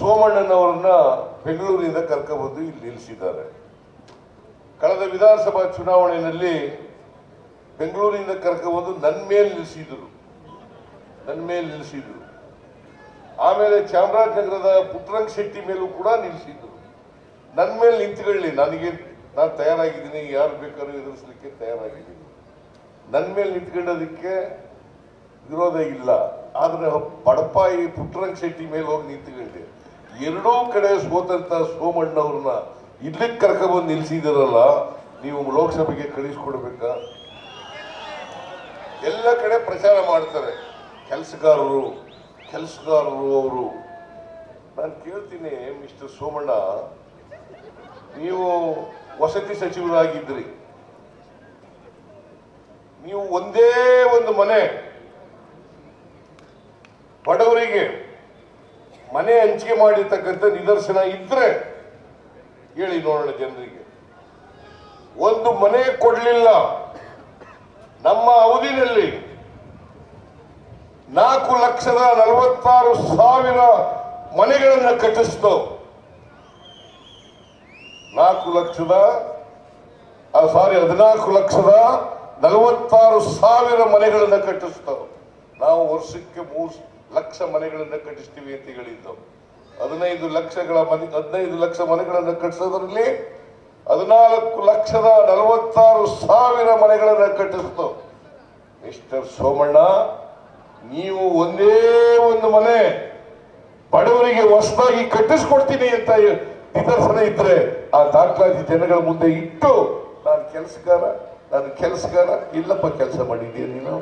ಸೋಮಣ್ಣನವರನ್ನ ಬೆಂಗಳೂರಿನಿಂದ ಕರ್ಕೊಂಡು ಇಲ್ಲಿ ನಿಲ್ಲಿಸಿದ್ದಾರೆ. ಕಳೆದ ವಿಧಾನಸಭಾ ಚುನಾವಣೆಯಲ್ಲಿ ಬೆಂಗಳೂರಿನಿಂದ ಕರ್ಕೊಂಡು ನನ್ನ ಮೇಲೆ ನಿಲ್ಲಿಸಿದ್ರು ನನ್ನ ಮೇಲೆ ನಿಲ್ಲಿಸಿದ್ರು ಆಮೇಲೆ ಚಾಮರಾಜನಗರದ ಪುಟ್ಟರಂಗ ಶೆಟ್ಟಿ ಮೇಲೂ ಕೂಡ ನಿಲ್ಲಿಸಿದ್ರು ನನ್ನ ಮೇಲೆ ನಿಂತ್ಕೊಳ್ಳಿ, ನನಗೆ ನಾನು ತಯಾರಾಗಿದ್ದೀನಿ, ಯಾರು ಬೇಕಾದ್ರೂ ಎದುರಿಸಲಿಕ್ಕೆ ತಯಾರಾಗಿದ್ದೀನಿ. ನನ್ನ ಮೇಲೆ ನಿಂತ್ಕೊಂಡೋದಕ್ಕೆ ವಿರೋಧ ಇಲ್ಲ. ಆದ್ರೆ ಬಡಪಾಯಿ ಪುಟ್ಟರಂಗ ಶೆಟ್ಟಿ ಮೇಲೆ ಹೋಗಿ ನಿಂತ್ಕೊಂಡೆ ಎರಡೂ ಕಡೆ ಸೋತಂತ ಸೋಮಣ್ಣವ್ರನ್ನ ಇಲ್ಲಿಗೆ ಕರ್ಕೊಂಡ್ಬಂದು ನಿಲ್ಸಿದಿರಲ್ಲ, ನೀವು ಲೋಕಸಭೆಗೆ ಕಳಿಸ್ಕೊಡ್ಬೇಕಾ ಎಲ್ಲ ಕಡೆ ಪ್ರಚಾರ ಮಾಡ್ತಾರೆ, ಕೆಲಸಗಾರರು ಕೆಲಸಗಾರರು ಅವರು. ನಾನು ಕೇಳ್ತೀನಿ, ಮಿಸ್ಟರ್ ಸೋಮಣ್ಣ, ನೀವು ವಸತಿ ಸಚಿವರಾಗಿದ್ರಿ. ನೀವು ಒಂದೇ ಒಂದು ಮನೆ ಬಡವರಿಗೆ ಮನೆ ಹಂಚಿಕೆ ಮಾಡಿರ್ತಕ್ಕಂಥ ನಿದರ್ಶನ ಇದ್ರೆ ಹೇಳಿ ನೋಡೋಣ ಜನರಿಗೆ. ಒಂದು ಮನೆ ಕೊಡಲಿಲ್ಲ, ನಮ್ಮ ಅವಧಿನಲ್ಲಿ ನಾಲ್ಕು ಲಕ್ಷದ ನಲವತ್ತಾರು ಸಾವಿರ ಮನೆಗಳನ್ನು ಕಟ್ಟಿಸ್ತು ನಾಲ್ಕು ಲಕ್ಷದ ಸಾರಿ ಹದಿನಾಲ್ಕು ಲಕ್ಷದ ನಲವತ್ತಾರು ಸಾವಿರ ಮನೆಗಳನ್ನು ಕಟ್ಟಿಸ್ತವೆ ನಾವು ವರ್ಷಕ್ಕೆ ಮೂರು ಲಕ್ಷ ಮನೆಗಳನ್ನು ಕಟ್ಟಿಸ್ತೀವಿ ಅಂತ ಹೇಳಿದ್ದು. ಹದಿನೈದು ಲಕ್ಷಗಳ ಮನೆ, ಹದಿನೈದು ಲಕ್ಷ ಮನೆಗಳನ್ನು ಕಟ್ಟಿಸೋದ್ರಲ್ಲಿ ಹದಿನಾಲ್ಕು ಲಕ್ಷದ ನಲವತ್ತಾರು ಸಾವಿರ ಮನೆಗಳನ್ನು ಕಟ್ಟಿಸ್ತು. ಮಿಸ್ಟರ್ ಸೋಮಣ್ಣ, ನೀವು ಒಂದೇ ಒಂದು ಮನೆ ಬಡವರಿಗೆ ಹೊಸದಾಗಿ ಕಟ್ಟಿಸ್ಕೊಡ್ತೀನಿ ಅಂತ ನಿದರ್ಶನ ಇದ್ರೆ ಆ ದಾಖಲಾತಿ ಜನಗಳ ಮುಂದೆ ಇಟ್ಟು, ನಾನು ಕೆಲಸಗಾರ ನಾನು ಕೆಲಸಗಾರ, ಇಲ್ಲಪ್ಪ, ಕೆಲಸ ಮಾಡಿದ್ದೀನಿ ನೀನು?